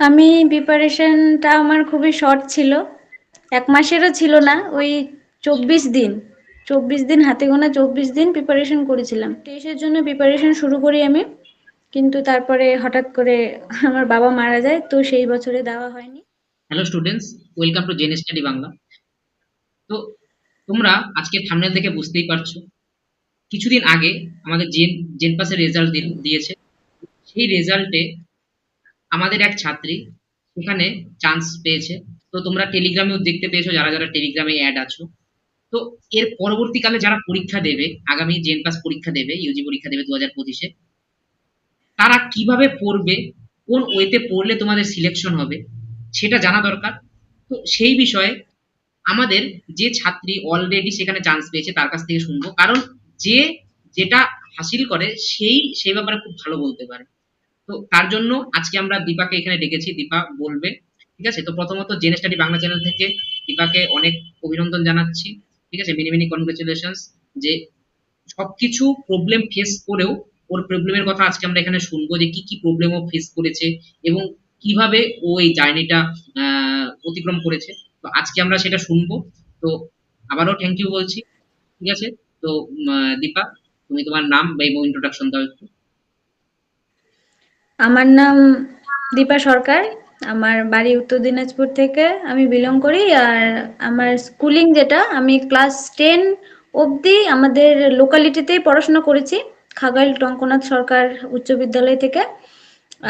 আমি প্রিপারেশনটা আমার খুবই শর্ট ছিল। এক মাসেরও ছিল না, ওই চব্বিশ দিন। চব্বিশ দিন, হাতে গোনা চব্বিশ দিন প্রিপারেশন করেছিলাম। টেস্টের জন্য প্রিপারেশন শুরু করি আমি, কিন্তু তারপরে হঠাৎ করে আমার বাবা মারা যায়, তো সেই বছরে দেওয়া হয়নি। Hello students welcome to Gen study Bangla তো তোমরা আজকে থামনেল দেখে বুঝতেই পারছ, কিছুদিন আগে আমাদের জেন জেন পাসের রেজাল্ট দিয়েছে। সেই রেজাল্টে আমাদের এক ছাত্রী সেখানে চান্স পেয়েছে। তো তোমরা টেলিগ্রামেও দেখতে পেয়েছ, যারা যারা টেলিগ্রামে অ্যাড আছো। তো এর পরবর্তীকালে যারা পরীক্ষা দেবে, আগামী জেন পাস পরীক্ষা দেবে ইউজি পরীক্ষা দেবে দু হাজার পঁচিশে, তারা কীভাবে পড়বে, কোন ওয়েতে পড়লে তোমাদের সিলেকশন হবে, সেটা জানা দরকার। তো সেই বিষয়ে আমাদের যে ছাত্রী অলরেডি সেখানে চান্স পেয়েছে, তার কাছ থেকে শুনব। কারণ যে যেটা হাসিল করে, সেই সেই ব্যাপারে খুব ভালো বলতে পারে। তো তার জন্য আজকে আমরা দীপাকে এখানে ডেকেছি। দীপা বলবে, ঠিক আছে? তো প্রথমত জেনে স্টাডি বাংলা চ্যানেল থেকে দীপাকে অনেক অভিনন্দন জানাচ্ছি, ঠিক আছে? মিনি মিনি কনগ্রেচুলেশনস যে সবকিছু প্রবলেম ফেস করেও ওর প্রবলেমের কথা আজকে আমরা এখানে শুনব যে কি কি প্রবলেম ও ফেস করেছে এবং কীভাবে ও এই জার্নিটা অতিক্রম করেছে। তো আজকে আমরা সেটা শুনব। তো আবারও থ্যাংক ইউ বলছি, ঠিক আছে? তো দীপা, তুমি তোমার নাম বা ইন্ট্রোডাকশন দাও একটু। আমার নাম দীপা সরকার। আমার বাড়ি উত্তর দিনাজপুর থেকে আমি বিলং করি আর আমার স্কুলিং যেটা, আমি ক্লাস টেন অবধি আমাদের লোকালিটিতেই পড়াশোনা করেছি খাগাইল টঙ্কনাথ সরকার উচ্চ বিদ্যালয় থেকে।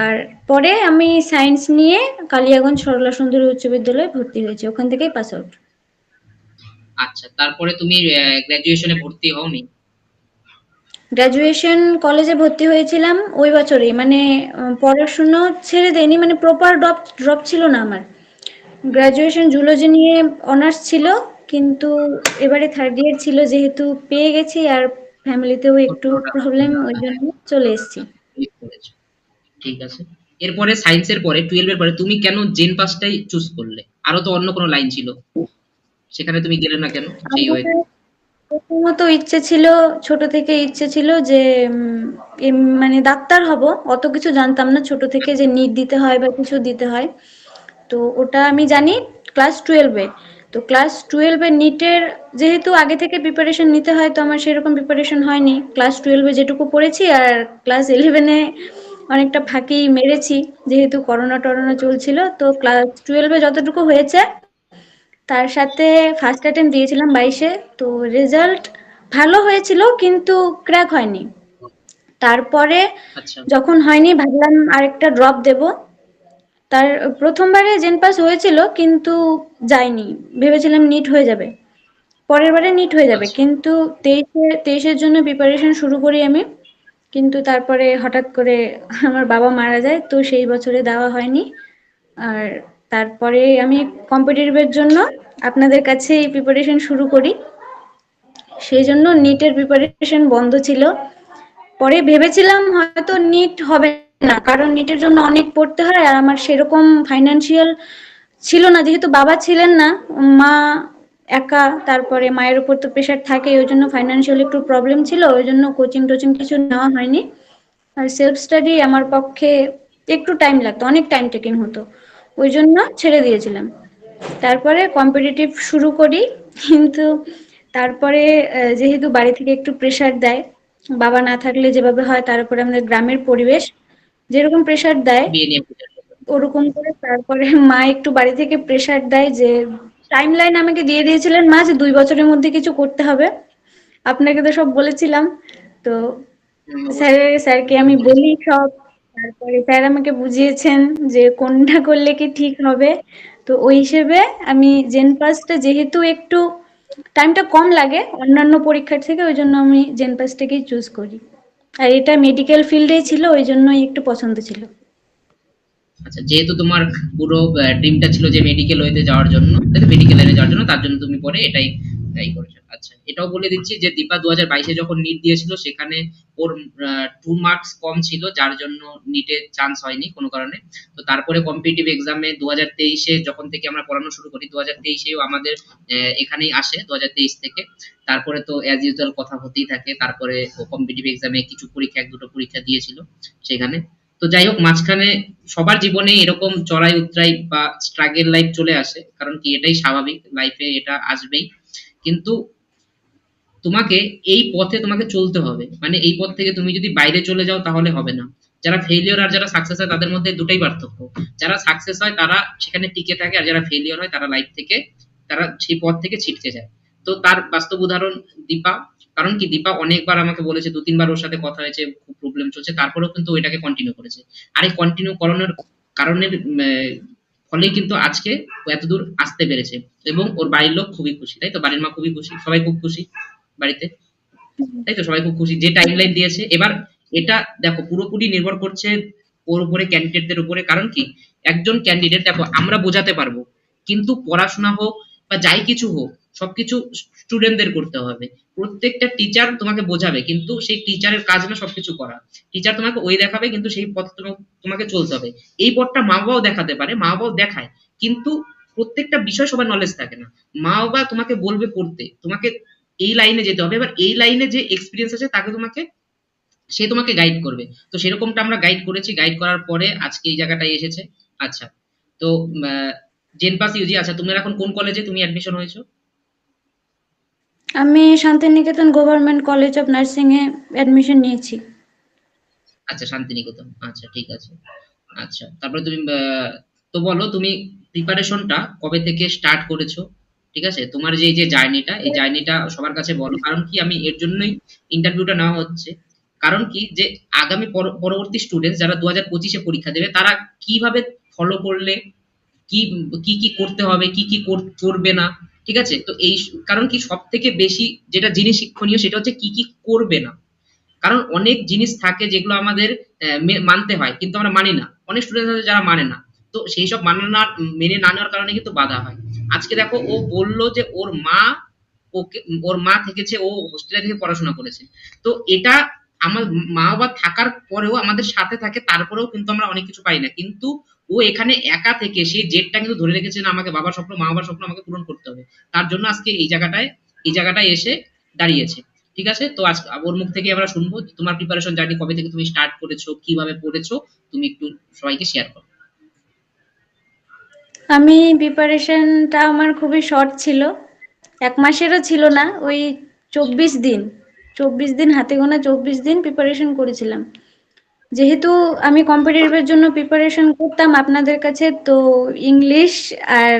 আর পরে আমি সায়েন্স নিয়ে কালিয়াগঞ্জ সরলা সুন্দরী উচ্চ বিদ্যালয়ে ভর্তি হয়েছি, ওখান থেকেই পাস আউট আচ্ছা তারপরে তুমি গ্র্যাজুয়েশনে ভর্তি হওনি? গ্র্যাজুয়েশন কলেজে ভর্তি হয়েছিলাম ওই বছরই মানে পড়াশুনো ছেড়ে দেয়নি মানে প্রপার ড্রপ ড্রপ ছিল না আমার। গ্র্যাজুয়েশন জুলজি নিয়ে অনার্স ছিল কিন্তু এবারে থার্ড ইয়ার ছিল যেহেতু পেয়ে গেছি আর ফ্যামিলিতেও একটু প্রবলেম ওই জন্য চলে এসেছি। ঠিক আছে। এরপরে সায়েন্সের পরে টুয়েলভের পরে তুমি কেন জেন পাসটাই চুজ করলে? আরও তো অন্য কোনো লাইন ছিল। সেখানে তুমি গেলে না কেন? সেই ওয়ে প্রথমত ইচ্ছে ছিল, ছোট থেকে ইচ্ছে ছিল যে মানে ডাক্তার হব। অত কিছু জানতাম না, ছোট থেকে যে নিট দিতে হয় বা কিছু দিতে হয়। তো ওটা আমি জানি ক্লাস টুয়েলভে। তো ক্লাস টুয়েলভে নিটের যেহেতু আগে থেকে প্রিপারেশন নিতে হয়, তো আমার সেরকম প্রিপারেশন হয়নি। ক্লাস টুয়েলভে যেটুকু পড়েছি আর ক্লাস ইলেভেনে অনেকটা ফাঁকি মেরেছি, যেহেতু করোনা টরোনা চলছিল। তো ক্লাস টুয়েলভে যতটুকু হয়েছে তার সাথে ফার্স্ট অ্যাটেম্প দিয়েছিলাম বাইশে তো রেজাল্ট ভালো হয়েছিল কিন্তু ক্র্যাক হয়নি। তারপরে আচ্ছা। যখন হয়নি ভাবলাম আরেকটা ড্রপ দেব। তার প্রথমবারে জেন পাস হয়েছিল কিন্তু যায়নি। ভেবেছিলাম নিট হয়ে যাবে। পরের বারে নিট হয়ে যাবে। আচ্ছা। কিন্তু তেইশে তেইশের জন্য প্রিপারেশন শুরু করি আমি। কিন্তু তারপরে হঠাৎ করে আমার বাবা মারা যায় তো সেই বছরে দেওয়া হয়নি। আর তারপরে আমি কম্পিটিটিভের জন্য আপনাদের কাছে এই প্রিপারেশন শুরু করি। সেই জন্য নিটের প্রিপারেশন বন্ধ ছিল। পরে ভেবেছিলাম হয়তো নিট হবে না, কারণ নিটের জন্য অনেক পড়তে হয় আর আমার সেরকম ফাইন্যান্সিয়াল ছিল না। যেহেতু বাবা ছিলেন না, মা একা, তারপরে মায়ের উপর তো প্রেশার থাকে, ওই জন্য ফাইন্যান্সিয়াল একটু প্রবলেম ছিল, ওই জন্য কোচিং টোচিং কিছু নেওয়া হয়নি। আর সেলফ স্টাডি আমার পক্ষে একটু টাইম লাগতো, অনেক টাইম টেকিং হতো। ওই জন্য ছেড়ে দিয়েছিলাম। তারপরে কম্পিটিটিভ শুরু করি কিন্তু তারপরে যেহেতু বাড়ি থেকে একটু প্রেশার দেয় বাবা না থাকলে যেভাবে হয় তারপরে আমাদের গ্রামের পরিবেশ যেরকম প্রেশার দেয় ওরকম করে তারপরে মা একটু বাড়ি থেকে প্রেশার দেয় যে টাইম লাইন আমাকে দিয়ে দিয়েছিলেন মা যে দুই বছরের মধ্যে কিছু করতে হবে। আপনাকে তো সব বলেছিলাম তো স্যার স্যারকে আমি বলি সব। তারপরে স্যার আমাকে বুঝিয়েছেন যে কোনটা করলে কি ঠিক হবে। তো ওই হিসেবে আমি জেন পাসটা যেহেতু একটু টাইমটা কম লাগে অন্যান্য পরীক্ষার থেকে, ওই জন্য আমি জেন পাসটাকেই চুজ করি। আর এটা মেডিকেল ফিল্ডেই ছিল, ওই জন্যই একটু পছন্দ ছিল। আচ্ছা যেহেতু তোমার পুরো ড্রিমটা ছিল যে মেডিকেল ওয়েতে যাওয়ার জন্য মেডিকেল লাইনে যাওয়ার জন্য, তার জন্য তুমি পরে এটাই ট্রাই করেছ আচ্ছা এটাও বলে দিচ্ছি যে দীপা দু হাজার বাইশে যখন নিট দিয়েছিল, সেখানে ওর টু মার্কস কম ছিল, যার জন্য নিটে চান্স হয়নি কোনো কারণে। তো তারপরে কম্পিটিটিভ এক্সামে দু হাজার তেইশে যখন থেকে আমরা পড়ানো শুরু করি দু হাজার তেইশেও আমাদের এখানেই আসে দু হাজার তেইশ থেকে। তারপরে তো অ্যাজ ইউজুয়াল কথা হতেই থাকে। তারপরে ও কম্পিটিটিভ এক্সামে কিছু পরীক্ষা, এক দুটো পরীক্ষা দিয়েছিল সেখানে। তো যাই হোক, মাঝখানে সবার জীবনে এরকম চড়াই উতরাই বা স্ট্রাগেল লাইফ চলে আসে, কারণ কি এটাই স্বাভাবিক। লাইফে এটা আসবেই। কিন্তু তোমাকে এই পথে তোমাকে চলতে হবে। মানে এই পথ থেকে তুমি যদি বাইরে চলে যাও তাহলে হবে না। যারা ফেলিওর আর যারা সাকসেস হয় তাদের মধ্যে দুটাই পার্থক্য। যারা সাকসেস হয় তারা সেখানে টিকে থাকে আর যারা ফেলিওর হয় তারা লাইফ থেকে, তারা সেই পথ থেকে ছিটকে যায়। তো তার বাস্তব উদাহরণ দীপা। কারণ কি দীপা অনেকবার আমাকে বলেছে, দু, তিনবার ওর সাথে কথা হয়েছে, খুব প্রবলেম চলছে। তারপরেও কিন্তু ওইটাকে কন্টিনিউ করেছে। আর এই কন্টিনিউ করানোর কারণের ফলেই কিন্তু আজকে ও এতদূর আসতে পেরেছে এবং ওর বাড়ির লোক খুবই খুশি, তাই তো? বাড়ির মা খুবই খুশি, সবাই খুব খুশি বাড়িতে, তাই তো? সবাই খুব খুশি, যে টাইম লাইন দিয়েছে। এবার এটা দেখো, পুরোপুরি নির্ভর করছে ওর উপরে ক্যান্ডিডেটদের উপরে। কারণ কি? একজন ক্যান্ডিডেট দেখো, আমরা বোঝাতে পারব, কিন্তু পড়াশোনা হোক বা যাই কিছু হোক সবকিছু স্টুডেন্টদের করতে হবে। প্রত্যেকটা টিচার তোমাকে বোঝাবে, কিন্তু সেই টিচারের কাজ না সবকিছু করা। টিচার তোমাকে ওই দেখাবে, কিন্তু সেই পথ তোমাকে চলতে হবে। এই পথটা মা বাবাও দেখাতে পারে মা বাবাও দেখায়, কিন্তু প্রত্যেকটা বিষয় সবার নলেজ থাকে না। মা বাবা তোমাকে বলবে পড়তে, তোমাকে এই লাইনে যেতে হবে, এবার এই লাইনে যে এক্সপিরিয়েন্স আছে, তাকে তোমাকে, সে তোমাকে গাইড করবে। তো সেরকমটা আমরা গাইড করেছি গাইড করার পরে আজকে এই জায়গাটায় এসেছে। আচ্ছা তো জেনপাস ইউজি আচ্ছা তুমি এখন কোন কলেজে তুমি অ্যাডমিশন হয়েছো? আমি Santiniketan government college of nursing A admission নিয়েছি। আচ্ছা শান্তিনিকেতন। আচ্ছা ঠিক আছে। আচ্ছা তারপরে তুমি তো বলো, তুমি প্রিপারেশনটা কবে থেকে স্টার্ট করেছ? ঠিক আছে? তোমার যে এই যে জার্নিটা, এই জার্নিটা সবার কাছে বলো। কারণ কি, আমি এর জন্যই ইন্টারভিউটা নেওয়া হচ্ছে। কারণ কি, যে আগামী পর- পরবর্তী স্টুডেন্ট যারা দু হাজার পঁচিশে পরীক্ষা দেবে, তারা কীভাবে ফলো করলে কি কি করতে হবে, কি কি কর- করবে না ঠিক আছে? তো এই কারণ কি সব থেকে বেশি যেটা জিনিস শিক্ষণীয় সেটা হচ্ছে কি কি করবে না। কারণ অনেক জিনিস থাকে যেগুলো আমাদের মানতে হয়, কিন্তু আমরা মানি না। অনেক স্টুডেন্ট আছে যারা মানে না। তো সেই সব মানা মেনে না নেওয়ার কারণে কিন্তু বাধা হয়। আজকে দেখো, ও বলল যে ওর মা ওকে, ওর মা থেকেছে, ও হোস্টেলে থেকে পড়াশোনা করেছে। তো এটা আমার মা বাবা থাকার পরেও আমাদের সাথে থাকে, তারপরেও কিন্তু আমরা অনেক কিছু পাই না। কিন্তু ও এখানে একা থেকে সেই জেদটা কিন্তু ধরে রেখেছে না আমাকে বাবার স্বপ্ন, মা বাবার স্বপ্ন আমাকে পূরণ করতে হবে। তার জন্য আজকে এই জায়গাটায় এই জায়গাটায় এসে দাঁড়িয়েছে। ঠিক আছে? তো আজ ওর মুখ থেকে আমরা শুনব তোমার প্রিপারেশন জার্নি কবে থেকে তুমি স্টার্ট করেছ, কীভাবে পড়েছো, তুমি একটু সবাইকে শেয়ার করো। আমি প্রিপারেশনটা আমার খুবই শর্ট ছিল। এক মাসেরও ছিল না, ওই চব্বিশ দিন চব্বিশ দিন, হাতে গোনা চব্বিশ দিন প্রিপারেশন করেছিলাম। যেহেতু আমি কম্পিটিটিভের জন্য প্রিপারেশন করতাম আপনাদের কাছে, তো ইংলিশ আর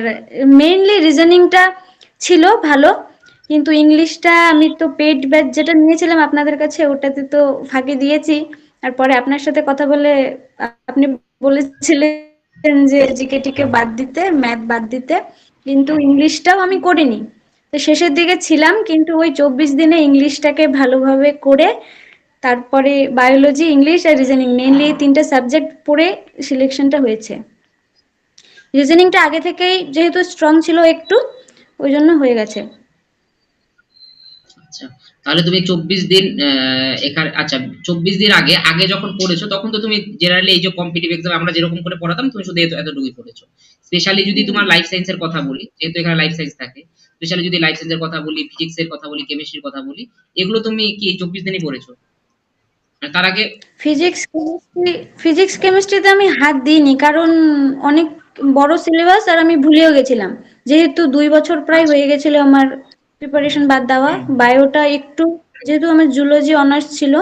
মেইনলি রিজনিংটা ছিল ভালো, কিন্তু ইংলিশটা আমি তো পেড ব্যাচ যেটা নিয়েছিলাম আপনাদের কাছে, ওটাতে তো ফাঁকি দিয়েছি। আর পরে আপনার সাথে কথা বলে আপনি বলেছিলেন যে জিকে টিকে বাদ দিতে ম্যাথ বাদ দিতে, কিন্তু ইংলিশটাও আমি করিনি। তো শেষের দিকে ছিলাম, কিন্তু ওই চব্বিশ দিনে ইংলিশটাকে ভালোভাবে করে তারপরে বায়োলজি ইংলিশ আর রিজনিং মেইনলি তিনটে সাবজেক্ট পড়ে সিলেকশনটা হয়েছে। রিজনিংটা আগে থেকেই যেহেতু স্ট্রং ছিল একটু ওই জন্য হয়ে গেছে। আচ্ছা তাহলে তুমি চব্বিশ দিন এখানে আচ্ছা চব্বিশ দিন আগে আগে যখন পড়েছো তখন তো তুমি জেনারেলি এই যে কম্পিটিভ এক্সাম আমরা যেরকম করে পড়াতাম তুমি শুধু এত- এতটুকুই পড়েছো। স্পেশালি যদি তোমার লাইফ সায়েন্সের কথা বলি যেহেতু এখানে লাইফ সায়েন্স থাকে স্পেশালি যদি লাইফ সায়েন্সের কথা বলি ফিজিক্সের কথা বলি কেমিস্ট্রির কথা বলি এগুলো তুমি কি এই চব্বিশ দিনই পড়েছো? তার আগে ফিজিক্স কেমিস্ট্রি ফিজিক্স কেমিস্ট্রিতে আমি হাত দিইনি কারণ অনেক বড় সিলেবাস আর আমি ভুলেও গেছিলাম। যেহেতু দুই বছর প্রায় হয়ে গেছিল আমার প্রিপারেশন বাদ দেওয়া বায়োটা একটু যেহেতু আমার জুলজি অনার্স ছিল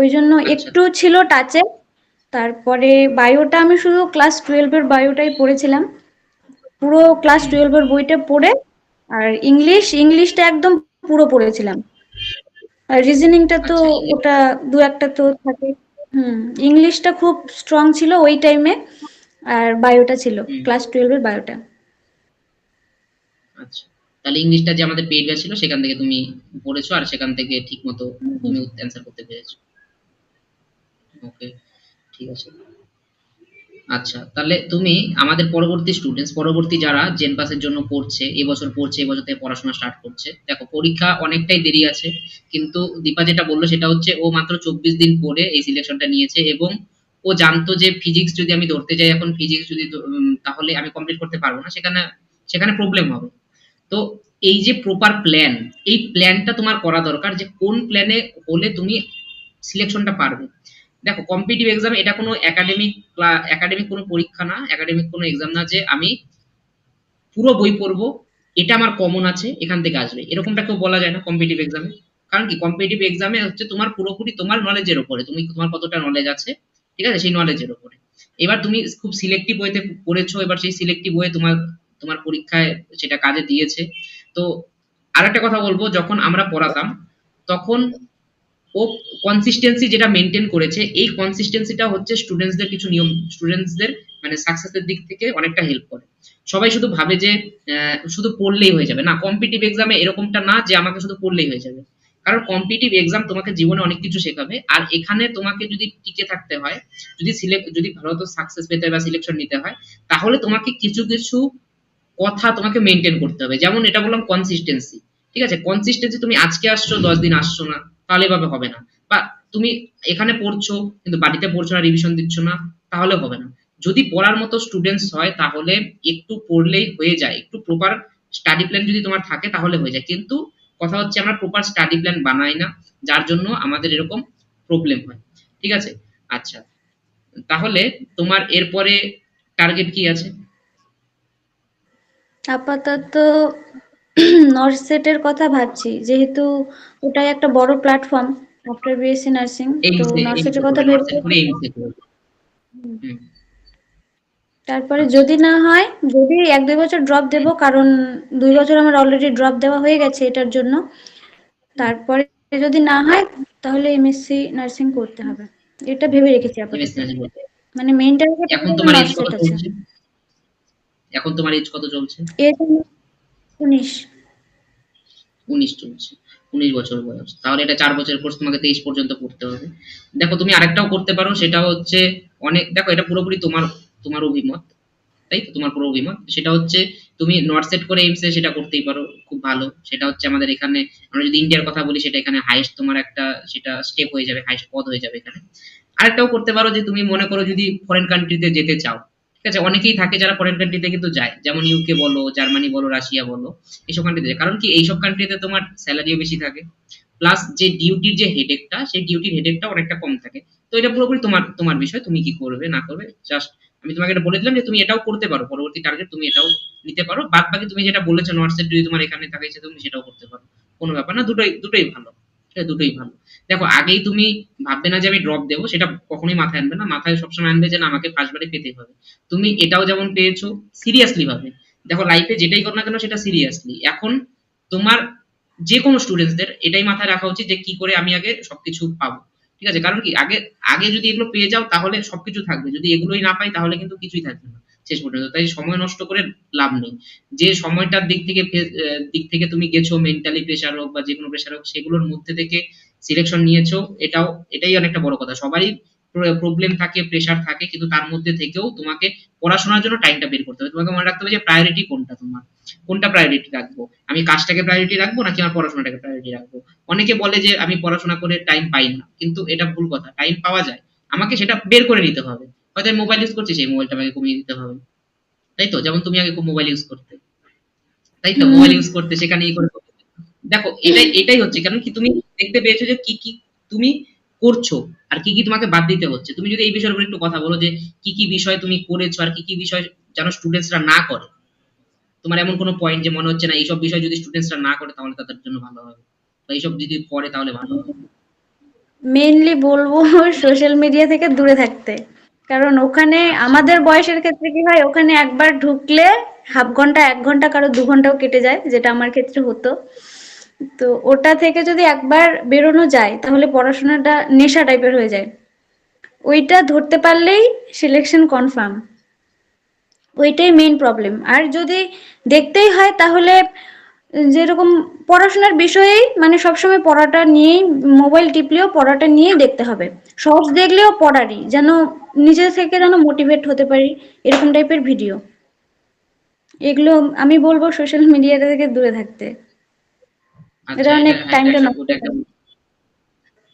ওই জন্য একটু ছিল টাচে তারপরে বায়োটা আমি শুধু ক্লাস টুয়েলভের বায়োটাই পড়েছিলাম। পুরো ক্লাস টুয়েলভের বইটা পড়ে আর ইংলিশ ইংলিশটা একদম পুরো পড়েছিলাম। আর রিজনিংটা তো আচ্ছা, ওটা দু একটা তো থাকে। হুম ইংলিশটা খুব স্ট্রং ছিল ওই টাইমে আর বায়োটা ছিল ক্লাস টুয়েলভের বায়োটা আচ্ছা তাহলে ইংলিশটা যে আমাদের পেইড ছিল সেখান থেকে তুমি পড়েছো আর সেখান থেকে ঠিক মতো তুমি অ্যানসার করতে পেরেছ। ওকে ঠিক আছে। আচ্ছা তাহলে তুমি আমাদের পরবর্তী স্টুডেন্টস পরবর্তী যারা জেন পাসের জন্য পড়ছে এবছর পড়ছে এবছর থেকে পড়াশোনা স্টার্ট করছে, দেখো পরীক্ষা অনেকটাই দেরি আছে, কিন্তু দীপা যেটা বলল সেটা হচ্ছে ও মাত্র চব্বিশ দিন পরে এই সিলেকশনটা নিয়েছে এবং ও জানতো যে ফিজিক্স যদি আমি ধরতে যাই, এখন ফিজিক্স যদি তাহলে আমি কমপ্লিট করতে পারব না, সেখানে সেখানে প্রবলেম হবে। তো এই যে প্রপার প্ল্যান এই প্ল্যানটা তোমার করা দরকার যে কোন প্ল্যানে হলে তুমি সিলেকশনটা পারবে। দেখো কম্পিটিভ এক্সাম এটা কোনো একাডেমিক একাডেমিক কোনো পরীক্ষা না একাডেমিক কোনো এক্সাম না যে আমি পুরো বই পড়ব, এটা আমার কমন আছে, এখান থেকে আসবে। এরকমটা কেউ বলা যায় না কম্পিটিভ এক্সামে কারণ কি কম্পিটিভ এক্সামে হচ্ছে তোমার পুরোপুরি তোমার নলেজের উপরে তুমি তোমার কতটা নলেজ আছে, ঠিক আছে, সেই নলেজের ওপরে। এবার তুমি খুব সিলেক্টিভ বইতে পড়েছো, এবার সেই সিলেক্টিভ ওয়ে তোমার তোমার পরীক্ষায় সেটা কাজে দিয়েছে। তো আরেকটা কথা বলব, যখন আমরা পড়াতাম, তখন ও কনসিস্টেন্সি যেটা মেনটেন করেছে, এই কনসিস্টেন্সিটা হচ্ছে স্টুডেন্টসদের কিছু নিয়ম স্টুডেন্টসদের মানে সাকসেসের দিক থেকে অনেকটা হেল্প করে। সবাই শুধু ভাবে যে শুধু পড়লেই হয়ে যাবে। না কম্পিটিভ এক্সামে এরকমটা না যে আমাকে শুধু পড়লেই হয়ে যাবে। কারণ কম্পিটিভ এক্সাম তোমাকে জীবনে অনেক কিছু শেখাবে। আর এখানে তোমাকে যদি টিকে থাকতে হয়, যদি সিলেক্ট যদি ভালো সাকসেস পেতে হয় বা সিলেকশন নিতে হয়, তাহলে তোমাকে কিছু কিছু কথা তোমাকে মেনটেন করতে হবে। যেমন এটা বললাম কনসিস্টেন্সি ঠিক আছে? কনসিস্টেন্সি তুমি আজকে আসছো, দশ দিন আসছো না। তাহলে এভাবে হবে না। বা তুমি এখানে পড়ছো, কিন্তু বাড়িতে পড়ছো না রিভিশন দিচ্ছ না, তাহলে হবে না। যদি পড়ার মতো স্টুডেন্টস হয়, তাহলে একটু পড়লেই হয়ে যায়। একটু প্রপার স্টাডি প্ল্যান যদি তোমার থাকে, তাহলে হয়ে যায়। কিন্তু কথা হচ্ছে আমরা প্রপার স্টাডি প্ল্যান বানাই না, যার জন্য আমাদের এরকম প্রবলেম হয়। ঠিক আছে? আচ্ছা। তাহলে তোমার এরপরে টার্গেট কি আছে? আপাতত নর্থ সেটের কথা ভাবছি। যেহেতু ওটাই একটা বড় প্ল্যাটফর্ম আফটার বিএসসি নার্সিং তো নর্থ সেটের কথা ভেবে তারপরে যদি না হয় যদি এক দুই বছর ড্রপ দেব কারণ দুই বছর আমার অলরেডি ড্রপ দেওয়া হয়ে গেছে এটার জন্য। তারপরে যদি না হয় তাহলে এমএসসি নার্সিং করতে হবে। এটা ভেবে রেখেছি আপাতত। মানে মেইন টার্গেট এখন তোমার এজ কত চলছে? এখন তোমার এজ কত চলছে? এজ উনিশ। উনিশ চলছে। উনিশ বছর বয়স। তাহলে এটা চার বছরের কোর্স তোমাকে তেইশ পর্যন্ত পড়তে হবে। দেখো, তুমি আরেকটাও করতে পারো, সেটা হচ্ছে অনেক দেখো, এটা পুরোপুরি তোমার তোমার অভিমত, তাই তো? তোমার পুরো অভিমত। সেটা হচ্ছে, তুমি নর্থ সেট করে এইমসে সেটা করতেই পারো, খুব ভালো। সেটা হচ্ছে আমাদের এখানে আমরা যদি ইন্ডিয়ার কথা বলি, সেটা এখানে হাইস্ট তোমার একটা সেটা স্টেপ হয়ে যাবে হাইস্ট পদ হয়ে যাবে এখানে। আরেকটাও করতে পারো, যে তুমি মনে করো যদি ফরেন কান্ট্রিতে যেতে চাও ঠিক আছে, অনেকেই থাকে যারা ফরেন কান্ট্রিতে কিন্তু যায়। যেমন ইউকে বলো জার্মানি বলো রাশিয়া বলো, এইসব কান্ট্রিতে যায়। কারণ কি, এইসব কান্ট্রিতে তোমার স্যালারিও বেশি থাকে। প্লাস যে ডিউটির যে হেডেকটা সেই ডিউটির হেডেকটা অনেকটা কম থাকে। তো এটা পুরোপুরি তোমার তোমার বিষয়, তুমি কি করবে, না করবে জাস্ট আমি তোমাকে এটা বলে দিলাম যে তুমি এটাও করতে পারো। পরবর্তী টার্গেট তুমি এটাও নিতে পারো। বাদ বাকি তুমি যেটা বলেছ নর্থ যদি তোমার এখানে থাকে তুমি সেটাও করতে পারো। কোনো ব্যাপার না, দুটোই দুটোই ভালো। সেটা দুটোই ভালো। দেখো, আগেই তুমি ভাববে না যে আমি ড্রপ দেবো, সেটা কখনোই মাথায় আনবে না। মাথায় সবসময় আনবে যে না, আমাকে ফার্স্ট বারে পেতে হবে। তুমি এটাও যেমন পেয়েছ সিরিয়াসলি ভাবে দেখো লাইফে যেটাই করো না কেন, সেটা সিরিয়াসলি এখন তোমার যে কোনো স্টুডেন্টসদের এটাই মাথায় রাখা উচিত যে কি করে আমি আগে সবকিছু পাবো। ঠিক আছে? কারণ কি? আগে আগে যদি এগুলো পেয়ে যাও, তাহলে সবকিছু থাকবে। যদি এগুলোই না পাই, তাহলে কিন্তু কিছুই থাকবে না। শেষ পর্যন্ত। তাই সময় নষ্ট করে লাভ নেই। যে সময়টার দিক থেকে দিক থেকে তুমি গেছো মেন্টালি প্রেশার হোক বা যে কোনো প্রেশার হোক, সেগুলোর মধ্যে থেকে সিলেকশন নিয়েছো, এটাও, এটাই অনেকটা বড় কথা। সবারই প্রবলেম থাকে প্রেশার থাকে, কিন্তু তার মধ্যে থেকেও তোমাকে পড়াশোনার জন্য টাইমটা বের করতে হবে। তোমাকে মনে রাখতে হবে যে প্রায়োরিটি কোনটা তোমার? কোনটা প্রায়োরিটি রাখব? আমি কাজটাকে প্রায়োরিটি রাখব নাকি আমার পড়াশোনাটাকে প্রায়োরিটি রাখব? অনেকে বলে যে আমি পড়াশোনা করে টাইম পাই না, কিন্তু এটা ভুল কথা। টাইম পাওয়া যায়। আমাকে সেটা বের করে নিতে হবে। হয়তো আমি মোবাইল ইউজ করছি সেই মোবাইলটা আমাকে কমিয়ে দিতে হবে। তাই তো? যেমন তুমি আগে খুব মোবাইল ইউজ করতে। তাই তো? মোবাইল ইউজ করতে সেখানে ই করে। দেখো এটাই এটাই হচ্ছে কারণ কি তুমি দেখতে পেয়েছ যে কি কি তুমি করছ আর কি কি তোমাকে বাদ দিতে হচ্ছে। তুমি যদি এই বিষয়ের উপর একটু কথা বলো যে কি কি বিষয় তুমি করেছ আর কি কি বিষয় যেন স্টুডেন্টসরা না করে। তোমার এমন কোনো পয়েন্ট যে মনে হচ্ছে না এইসব বিষয় যদি স্টুডেন্টসরা না করে তাহলে তাদের জন্য ভালো হবে। বা এইসব যদি করে তাহলে ভালো হবে। মেইনলি বলব সোশ্যাল মিডিয়া থেকে দূরে থাকতে। কারণ ওখানে আমাদের বয়সের ক্ষেত্রে কি হয়, ওখানে একবার ঢুকলে হাফ ঘণ্টা, এক ঘণ্টা, কারও দু ঘন্টাও কেটে যায়, যেটা আমার ক্ষেত্রে হতো। তো ওটা থেকে যদি একবার বেরোনো যায়, তাহলে পড়াশোনাটা নেশা টাইপের হয়ে যায়। ওইটা ধরতে পারলেই সিলেকশন কনফার্ম ওইটাই মেইন প্রবলেম আর যদি দেখতেই হয়, তাহলে যেরকম পড়াশোনার বিষয়েই মানে সবসময় পড়াটা নিয়েই মোবাইল টিপলেও পড়াটা নিয়েই দেখতে হবে। শর্টস দেখলেও পড়ারই যেন নিজে থেকে যেন মোটিভেট হতে পারি এরকম টাইপের ভিডিও এগুলো আমি বলব সোশ্যাল মিডিয়া থেকে দূরে থাকতে। এটা আচ্ছা অনেক হ্যাঁ, টাইমটা নষ্ট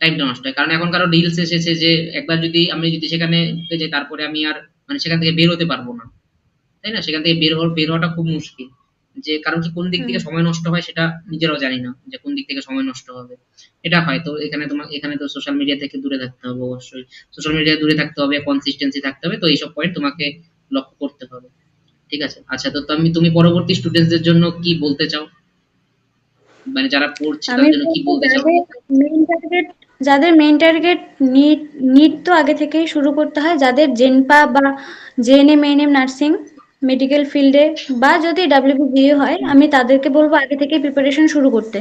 টাইমটা নষ্ট হয় কারণ এখন কারও রিলস এসেছে যে একবার যদি আমি যদি সেখানে যাই তারপরে আমি আর মানে সেখান থেকে বের হতে পারব না। তাই না? সেখান থেকে বের হওয়ার বের হওয়াটা খুব মুশকিল। যে কারণ কি কোন দিক থেকে সময় নষ্ট হয় সেটা নিজেরাও জানি না যে কোন দিক থেকে সময় নষ্ট হবে। এটা হয়। তো এখানে তোমার এখানে তো সোশ্যাল মিডিয়া থেকে দূরে থাকতে হবে অবশ্যই। সোশ্যাল মিডিয়া দূরে থাকতে হবে কনসিস্টেন্সি থাকতে হবে। তো এইসব পয়েন্ট তোমাকে লক্ষ্য করতে হবে। ঠিক আছে? আচ্ছা তো তুমি তুমি পরবর্তী স্টুডেন্টসদের জন্য কি বলতে চাও? মানে যারা পড়ছে তাদের জন্য কি বলতে চাও? যাদের মেইন টার্গেট যাদের মেইন টার্গেট নিট নিট তো আগে থেকেই শুরু করতে হয়। যাদের জেনপা বা জেএনএম এএনএম নার্সিং মেডিকেল ফিল্ডে বা যদি ডাব্লিউবিএ হয় আমি তাদেরকে বলব আগে থেকে প্রিপারেশন শুরু করতে।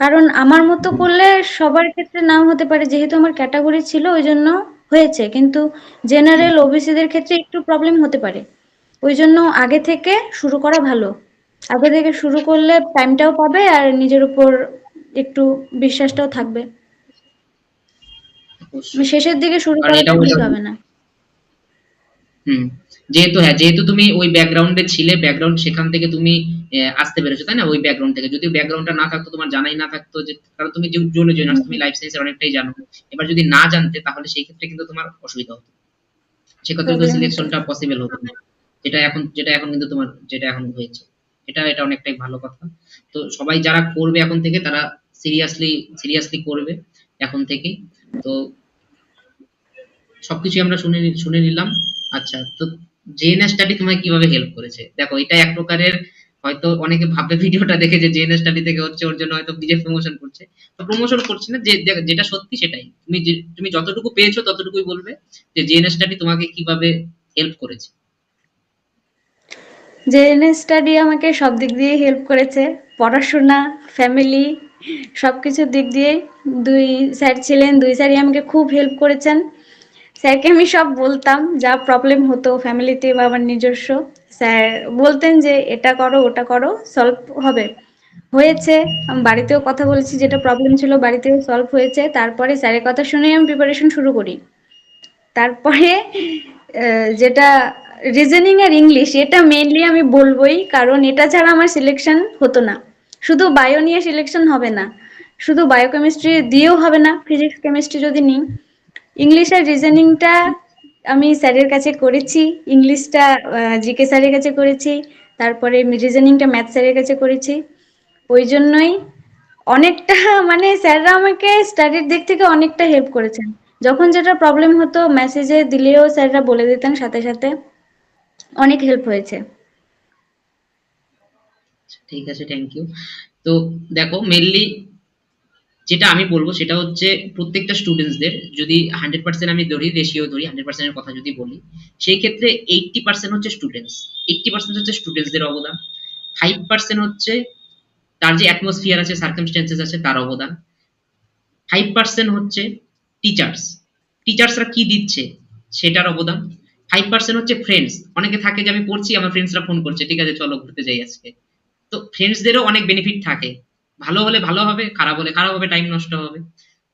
কারণ আমার মতো করলে সবার ক্ষেত্রে নাও হতে পারে যেহেতু আমার ক্যাটাগরি ছিল ওই জন্য হয়েছে। কিন্তু জেনারেল ওবিসিদের ক্ষেত্রে একটু প্রবলেম হতে পারে। ওই জন্য আগে থেকে শুরু করা ভালো। আগে থেকে শুরু করলে টাইমটাও পাবে আর নিজের উপর একটু বিশ্বাসটাও থাকবে। শেষের দিকে শুরু ঠিক হবে না। হুম। যেহেতু হ্যাঁ যেহেতু তুমি ওই ব্যাকগ্রাউন্ডে ছিলে ব্যাকগ্রাউন্ড সেখান থেকে তুমি আসতে পেরেছ তাই না? ওই ব্যাকগ্রাউন্ড থেকে। যদি ব্যাকগ্রাউন্ডটা না থাকতো তোমার জানাই না থাকতো যে কারণ তুমি যে জোনে জয়েনার্স তুমি লাইফ সায়েন্সের অনেকটাই জানো। এবার যদি না জানতে তাহলে সেই ক্ষেত্রে কিন্তু তোমার অসুবিধা হতো। সেক্ষেত্রে তো সিলেকশনটা পসিবল হতো না। যেটা এখন যেটা এখন কিন্তু তোমার যেটা এখন হয়েছে। এটা এটা অনেকটাই ভালো কথা। তো সবাই যারা করবে এখন থেকে তারা সিরিয়াসলি সিরিয়াসলি করবে এখন থেকেই। তো সবকিছু আমরা শুনে শুনে নিলাম। আচ্ছা তো জেএনএস স্টাডি তোমায় কীভাবে হেল্প করেছে? দেখো, এটা এক প্রকারের হয়তো অনেকে ভাববে ভিডিওটা দেখে যে জেএনএস স্টাডি থেকে হচ্ছে ওর জন্য হয়তো নিজে প্রমোশন করছে। তো প্রমোশন করছে না, যে যেটা সত্যি সেটাই। তুমি তুমি যতটুকু পেয়েছ ততটুকুই বলবে যে জেএনএস স্টাডি তোমাকে কীভাবে হেল্প করেছে। জেএনএস স্টাডি আমাকে সব দিক দিয়ে হেল্প করেছে। পড়াশোনা ফ্যামিলি সবকিছুর দিক দিয়ে দুই স্যার ছিলেন, দুই স্যারই আমাকে খুব হেল্প করেছেন। স্যারকে আমি সব বলতাম, যা প্রবলেম হতো ফ্যামিলিতে বা আমার নিজস্ব। স্যার বলতেন যে, এটা করো, ওটা করো সলভ হবে। হয়েছে, আমি বাড়িতেও কথা বলেছি, যেটা প্রবলেম ছিল বাড়িতেও সলভ হয়েছে। তারপরে স্যারের কথা শুনেই আমি প্রিপারেশন শুরু করি। তারপরে যেটা রিজনিং আর ইংলিশ এটা মেইনলি আমি বলবোই, কারণ এটা ছাড়া আমার সিলেকশন হতো না। শুধু বায়ো নিয়ে সিলেকশন হবে না। শুধু বায়োকেমিস্ট্রি দিয়েও হবে না ফিজিক্স কেমিস্ট্রি যদি নিই। ইংলিশ আর রিজনিংটা আমি স্যারের কাছে করেছি, ইংলিশটা জিকে স্যারের কাছে করেছি, তারপরে রিজনিংটা ম্যাথ স্যারের কাছে করেছি। ওই জন্যই অনেকটা মানে স্যাররা আমাকে স্টাডির দিক থেকে অনেকটা হেল্প করেছেন। যখন যেটা প্রবলেম হতো মেসেজে দিলেও স্যাররা বলে দিতেন সাথে সাথে অনেক হেল্প হয়েছে। ঠিক আছে থ্যাংক ইউ তো দেখো মেনলি যেটা আমি বলব সেটা হচ্ছে প্রত্যেকটা স্টুডেন্টসদের যদি হান্ড্রেড পার্সেন্ট আমি ধরি রেশিও ধরি হান্ড্রেড পার্সেন্টের কথা যদি বলি, সেই ক্ষেত্রে এইটটি পার্সেন্ট হচ্ছে স্টুডেন্টস এইটটি পার্সেন্ট হচ্ছে স্টুডেন্টসদের অবদান ফাইভ পার্সেন্ট হচ্ছে তার যে অ্যাটমসফিয়ার আছে সার্কামস্টেন্সেস আছে, তার অবদান ফাইভ পার্সেন্ট হচ্ছে টিচার্স টিচার্সরা কি দিচ্ছে, সেটার অবদান ফাইভ পার্সেন্ট হচ্ছে ফ্রেন্ডস অনেকে থাকে যে আমি পড়ছি, আমার ফ্রেন্ডসরা ফোন করছে, ঠিক আছে, চলো ঘুরতে যাই আজকে, তো ফ্রেন্ডসদেরও অনেক বেনিফিট থাকে ভালো হলে ভালো হবে, খারাপ হলে খারাপ হবে টাইম নষ্ট হবে।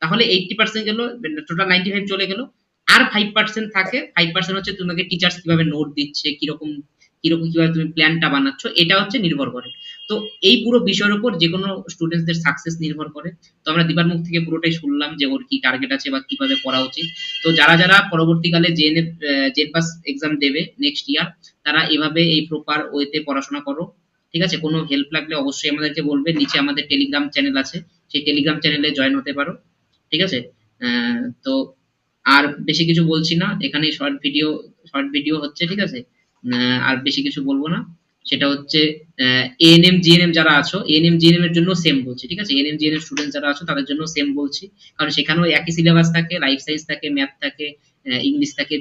তাহলে এইটটি পার্সেন্ট গেল টোটাল নাইনটি ফাইভ চলে গেল। আর ফাইভ পার্সেন্ট থাকে ফাইভ পার্সেন্ট হচ্ছে তোমাকে টিচার্স কীভাবে নোট দিচ্ছে, কীরকম কীরকম কীভাবে তুমি প্ল্যানটা বানাচ্ছ, এটা হচ্ছে নির্ভর করে। তো এই পুরো বিষয়ের উপর যে কোনো স্টুডেন্টসদের সাকসেস নির্ভর করে। তো আমরা দিবার মুখ থেকে পুরোটাই শুনলাম যে ওর কি টার্গেট আছে বা কীভাবে পড়া উচিত। তো যারা যারা পরবর্তীকালে জেনে জেন পাস এক্সাম দেবে নেক্সট ইয়ার তারা এভাবে এই প্রপার ওয়েতে পড়াশোনা করো। ঠিক আছে? কোনো হেল্প লাগলে অবশ্যই আমাদেরকে বলবে। নিচে আমাদের টেলিগ্রাম চ্যানেল আছে। সেই টেলিগ্রাম চ্যানেলে জয়েন হতে পারো। ঠিক আছে? তো আর বেশি কিছু বলছি না। এখানে শর্ট ভিডিও শর্ট ভিডিও হচ্ছে, ঠিক আছে? আর বেশি কিছু বলব না। সেটা হচ্ছে এএনএম জিএনএম যারা আছো এএনএম জিএনএম এর জন্য সেম বলছি, ঠিক আছে? এএনএম জিএনএম স্টুডেন্ট যারা আছো, তাদের জন্য সেম বলছি। কারণ সেখানেও একই সিলেবাস থাকে লাইফ সায়েন্স থাকে ম্যাথ থাকে ইংলিশ থাকে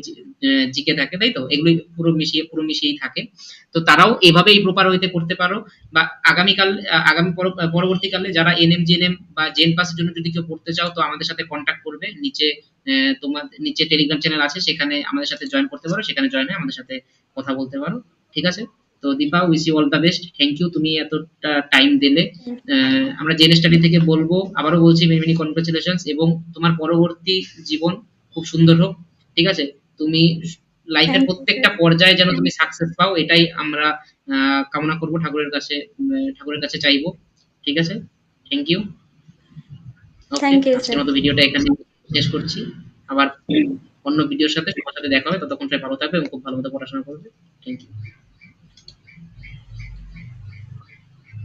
জিকে থাকে, তাই তো? এগুলো পুরো মিশিয়ে, পুরো মিশিয়েই থাকে। তো তারাও এভাবে এই প্রপার ওয়েতে করতে পারো। বা আগামীকাল আগামী পর- পরবর্তীকালে যারা এনএম জেএনএম বা জেন পাসের জন্য যদি কেউ পড়তে চাও, তো আমাদের সাথে কন্ট্যাক্ট করবে। নিচে তোমার, নিচে টেলিগ্রাম চ্যানেল আছে, সেখানে আমাদের সাথে জয়েন করতে পারো। সেখানে জয়েন হয়ে আমাদের সাথে কথা বলতে পারো। ঠিক আছে? তো Dipa wish you all the best thank you তুমি এতটা টাইম দিলে। আমরা জেন স্টাডি থেকে বলব, আবারও বলছি মেনি মেনি কনগ্রাচুলেশনস এবং তোমার পরবর্তী জীবন খুব সুন্দর হোক। ঠিক আছে? তুমি লাইফের প্রত্যেকটা পর্যায়ে যেন তুমি সাকসেস পাও এটাই আমরা কামনা করব ঠাকুরের কাছে ঠাকুরের কাছে চাইব। ঠিক আছে? থ্যাংক ইউ থ্যাংক ইউ আজকের. মতো ভিডিওটা এখানে শেষ করছি। আবার অন্য ভিডিওর সাথে তোমার সাথে দেখা হবে ততক্ষণ সবাই ভালো থাকবে এবং খুব ভালো মতো পড়াশোনা করবে। Thank you